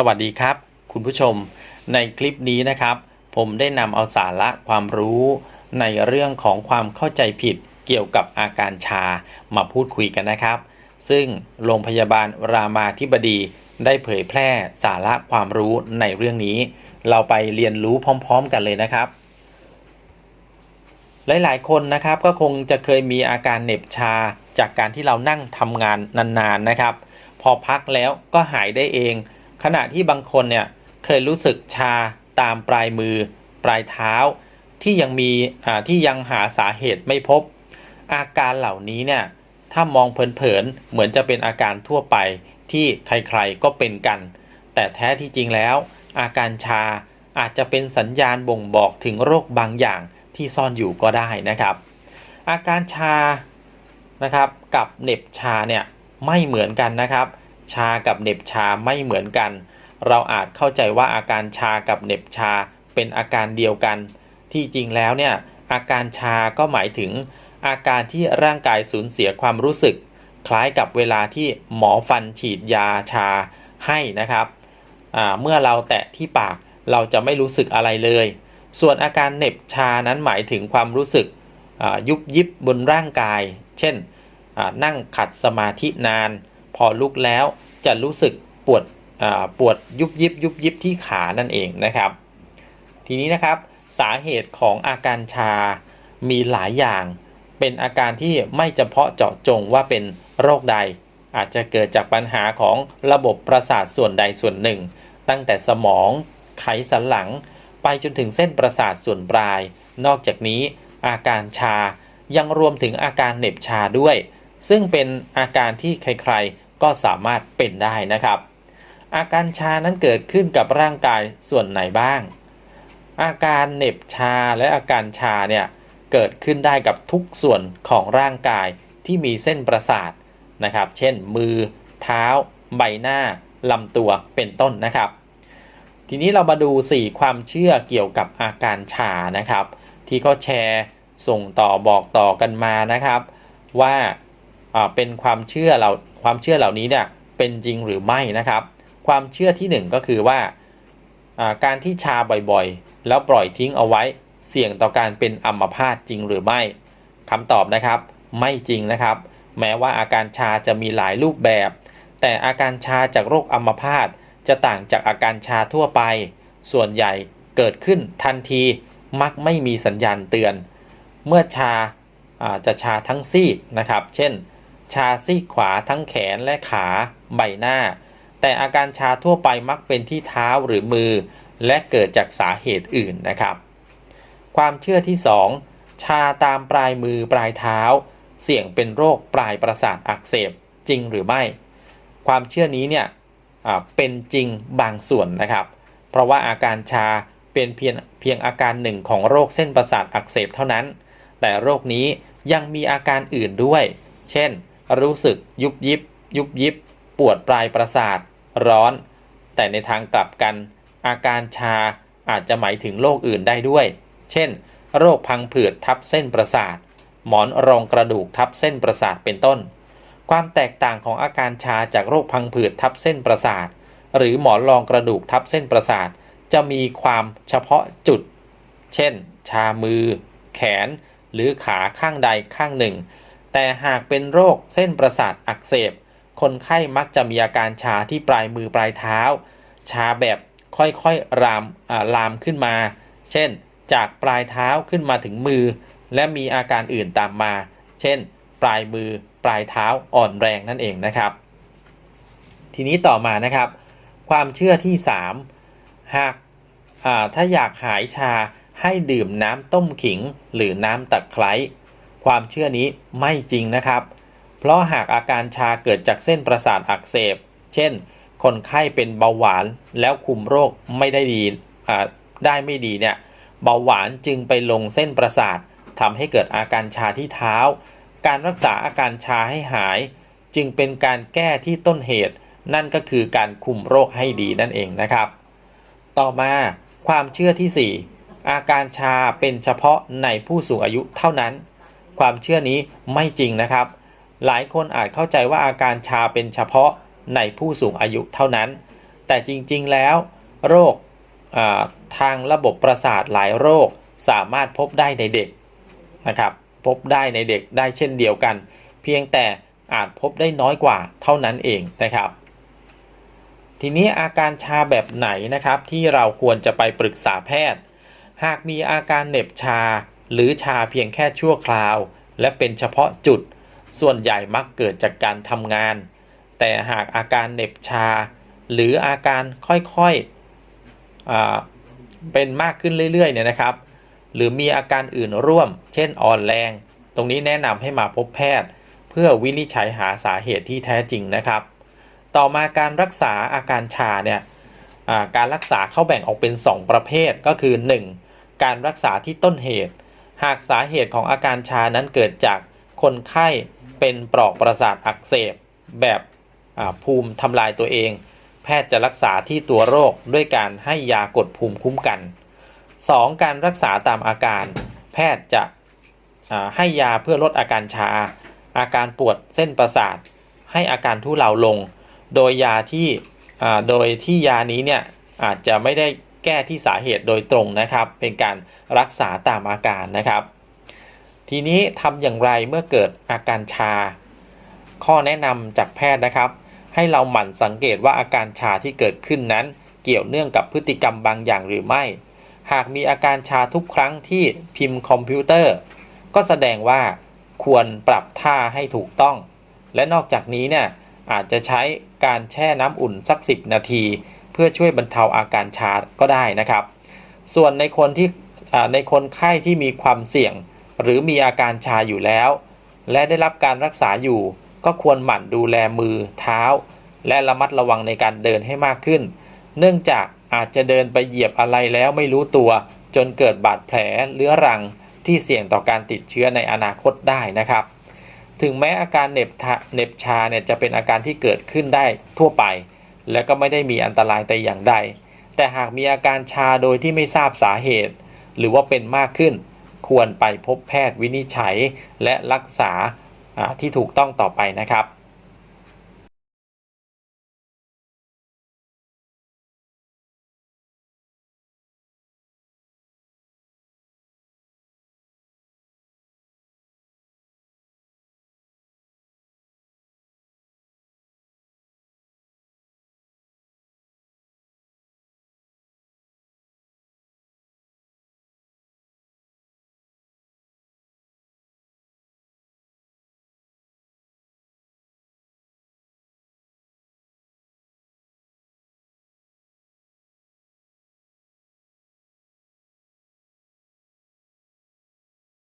สวัสดีครับ คุณผู้ชม ในคลิปนี้นะครับ ผมได้นำเอาสาระความรู้ในเรื่องของความเข้าใจผิดเกี่ยวกับอาการชามาพูดคุยกันนะครับ ซึ่งโรงพยาบาลรามาธิบดีได้เผยแพร่สาระความรู้ในเรื่องนี้ เราไปเรียนรู้พร้อม ๆ กันเลยนะครับ หลายๆ คนนะครับก็คงจะเคยมีอาการเหน็บชาจากการที่เรานั่งทำงานนานๆนะครับ พอพักแล้วก็หายได้เอง ขณะที่บางคนเนี่ยเคยรู้สึกชาตามปลายมือ ปลายเท้า ที่ยังมีที่ยังหาสาเหตุไม่พบ อาการเหล่านี้เนี่ยถ้ามองเผินๆเหมือนจะเป็นอาการทั่วไปที่ใครๆก็เป็นกัน แต่แท้ที่จริงแล้ว อาการชาอาจจะเป็นสัญญาณบ่งบอกถึงโรคบางอย่างที่ซ่อนอยู่ก็ได้นะครับ อาการชานะครับกับเหน็บชาเนี่ยไม่เหมือนกันนะครับ ชากับเหน็บชาไม่เหมือนกัน เราอาจเข้าใจว่าอาการชากับเหน็บชาเป็นอาการเดียวกัน ที่จริงแล้วเนี่ยอาการชาก็หมายถึง อาการที่ร่างกายสูญเสียความรู้สึก คล้ายกับเวลาที่หมอฟันฉีดยาชาให้นะครับ เมื่อเราแตะที่ปากเราจะไม่รู้สึกอะไรเลย ส่วนอาการเหน็บชานั้นหมายถึงความรู้สึกยุบยิบบนร่างกาย เช่นนั่งขัดสมาธินาน พอลุกแล้วจะรู้สึกปวดปวดยุบยิบยุบยิบที่ขานั่นเองนะครับ ทีนี้นะครับสาเหตุของอาการชามีหลายอย่าง เป็นอาการที่ไม่เฉพาะเจาะจงว่าเป็นโรคใด อาจจะเกิดจากปัญหาของระบบประสาทส่วนใดส่วนหนึ่ง ตั้งแต่สมองไขสันหลัง ไปจนถึงเส้นประสาทส่วนปลาย นอกจากนี้อาการชายังรวมถึงอาการเหน็บชาด้วย ซึ่งเป็นอาการที่ใครๆ ก็สามารถเป็นได้นะครับ อาการชานั้นเกิดขึ้นกับร่างกายส่วนไหนบ้าง อาการเหน็บชาและอาการชาเนี่ยเกิดขึ้นได้กับทุกส่วนของร่างกายที่มีเส้นประสาทนะครับ เช่น มือ เท้า ใบหน้าลำตัวเป็นต้นนะครับ ทีนี้เรามาดู 4 ความเชื่อเกี่ยวกับอาการชานะครับ ที่เขาแชร์ส่งต่อบอกต่อกันมานะครับ ว่าอ่า เป็นความเชื่อเราความเชื่อเหล่านี้เนี่ยเป็นจริงหรือไม่นะครับ ความเชื่อทีหนึ่1 ก็คือว่าอ่าการที่ชาบ่อยๆ แล้วปล่อยทิ้งเอาไว้เสี่ยงต่อการเป็นอัมพาตจริงหรือไม่คำตอบนะครับ ไม่จริงนะครับ แม้ว่าอาการชาจะมีหลายรูปแบบ แต่อาการชาจากโรคอัมพาตจะต่างจากอาการชาทั่วไป ส่วนใหญ่เกิดขึ้นทันทีมักไม่มีสัญญาณเตือน เมื่อชาอ่าจะชาทั้งซีกนะครับ เช่น ชาซีกขวาทั้งแขนและขาใบหน้า แต่อาการชาทั่วไปมักเป็นที่เท้าหรือมือ และเกิดจากสาเหตุอื่นนะครับ ความเชื่อที่ 2 ชาตามปลายมือปลายเท้า เสี่ยงเป็นโรคปลายประสาทอักเสบจริงหรือไม่ ความเชื่อนี้เนี่ยเป็นจริงบางส่วนนะครับ เพราะว่าอาการชาเป็นเพียงเพียงอาการหนึ่งของโรคเส้นประสาทอักเสบเท่านั้น แต่โรคนี้ยังมีอาการอื่นด้วย เช่น รู้สึกยุบยิบ ยุบยิบ ปวดปลายประสาท ร้อน แต่ในทางกลับกัน อาการชาอาจจะหมายถึงโรคอื่นได้ด้วย เช่น โรคพังผืดทับเส้นประสาท หมอนรองกระดูกทับเส้นประสาทเป็นต้น ความแตกต่างของอาการชาจากโรคพังผืดทับเส้นประสาท หรือหมอนรองกระดูกทับเส้นประสาท จะมีความเฉพาะจุด เช่น ชามือ แขน หรือขาข้างใดข้างหนึ่ง แต่หากเป็นโรคเส้นประสาทอักเสบ คนไข้มักจะมีอาการชาที่ปลายมือปลายเท้า ชาแบบค่อยๆรามลามขึ้นมา เช่น จากปลายเท้าขึ้นมาถึงมือ และมีอาการอื่นตามมา เช่น ปลายมือปลายเท้าอ่อนแรงนั่นเองนะครับ ทีนี้ต่อมานะครับ ความเชื่อที่ 3 หากถ้าอยากหายชาให้ดื่มน้ำต้มขิงหรือน้ำตะไคร้ ความเชื่อนี้ไม่จริงนะครับ เพราะหากอาการชาเกิดจากเส้นประสาทอักเสบ เช่น คนไข้เป็นเบาหวานแล้วคุมโรคไม่ได้ดีได้ไม่ดีเนี่ย เบาหวานจึงไปลงเส้นประสาททำให้เกิดอาการชาที่เท้า การรักษาอาการชาให้หาย จึงเป็นการแก้ที่ต้นเหตุ นั่นก็คือการคุมโรคให้ดีนั่นเองนะครับ ต่อมาความเชื่อที่ 4 อาการชาเป็นเฉพาะในผู้สูงอายุเท่านั้น ความเชื่อนี้ไม่จริงนะครับ หลายคนอาจเข้าใจว่าอาการชาเป็นเฉพาะในผู้สูงอายุเท่านั้น แต่จริงๆแล้ว โรคทางระบบประสาทหลายโรคสามารถพบได้ในเด็กนะครับ พบได้ในเด็กได้เช่นเดียวกัน เพียงแต่อาจพบได้น้อยกว่าเท่านั้นเองนะครับ ทีนี้อาการชาแบบไหนนะครับที่เราควรจะไปปรึกษาแพทย์ หากมีอาการเหน็บชา หรือชาเพียงแค่ชั่วคราว และเป็นเฉพาะจุด ส่วนใหญ่มักเกิดจากการทำงาน แต่หากอาการเหน็บชา หรืออาการค่อยๆเป็นมากขึ้นเรื่อยๆเนี่ยนะครับ หรือมีอาการอื่นร่วม เช่นอ่อนแรง ตรงนี้แนะนำให้มาพบแพทย์ เพื่อวินิจฉัยหาสาเหตุที่แท้จริงนะครับ ต่อมาการรักษาอาการชาเนี่ยการรักษาเข้าแบ่งออกเป็น 2 ประเภทก็คือ 1. การรักษาที่ต้นเหตุ หากสาเหตุของอาการชานั้นเกิดจากคนไข้เป็นปลอกประสาทอักเสบ แบบภูมิทำลายตัวเอง แพทย์จะรักษาที่ตัวโรคด้วยการให้ยากดภูมิคุ้มกัน 2. การรักษาตามอาการ แพทย์จะให้ยาเพื่อลดอาการชา อาการปวดเส้นประสาท ให้อาการทุเลาลง โดยยาที่โดยที่ยานี้เนี่ยอาจจะไม่ได้ แก้ที่สาเหตุโดยตรงนะครับ เป็นการรักษาตามอาการนะครับ ทีนี้ทำอย่างไรเมื่อเกิดอาการชา ข้อแนะนำจากแพทย์นะครับ ให้เราหมั่นสังเกตว่าอาการชาที่เกิดขึ้นนั้น เกี่ยวเนื่องกับพฤติกรรมบางอย่างหรือไม่ หากมีอาการชาทุกครั้งที่พิมพ์คอมพิวเตอร์ ก็แสดงว่าควรปรับท่าให้ถูกต้อง และนอกจากนี้เนี่ยอาจจะใช้การแช่น้ำอุ่นสัก 10 นาที พื่อช่วยบรรเทาอาการชาก็ได้นะครับ ส่วนในคนที่ในคนไข้ที่มีความเสี่ยง หรือมีอาการชาอยู่แล้ว และได้รับการรักษาอยู่ ก็ควรหมั่นดูแลมือเท้า และระมัดระวังในการเดินให้มากขึ้น เนื่องจากอาจจะเดินไปเหยียบอะไรแล้วไม่รู้ตัว จนเกิดบาดแผลเรื้อรังที่เสี่ยงต่อการติดเชื้อในอนาคตได้นะครับ ถึงแม้อาการเน็บเน็บชาเนี่ยจะเป็นอาการที่เกิดขึ้นได้ทั่วไป และก็ไม่ได้มีอันตรายแต่อย่างใด แต่หากมีอาการชาโดยที่ไม่ทราบสาเหตุ หรือว่าเป็นมากขึ้น ควรไปพบแพทย์วินิจฉัยและรักษาอ่าที่ถูกต้องต่อไปนะครับ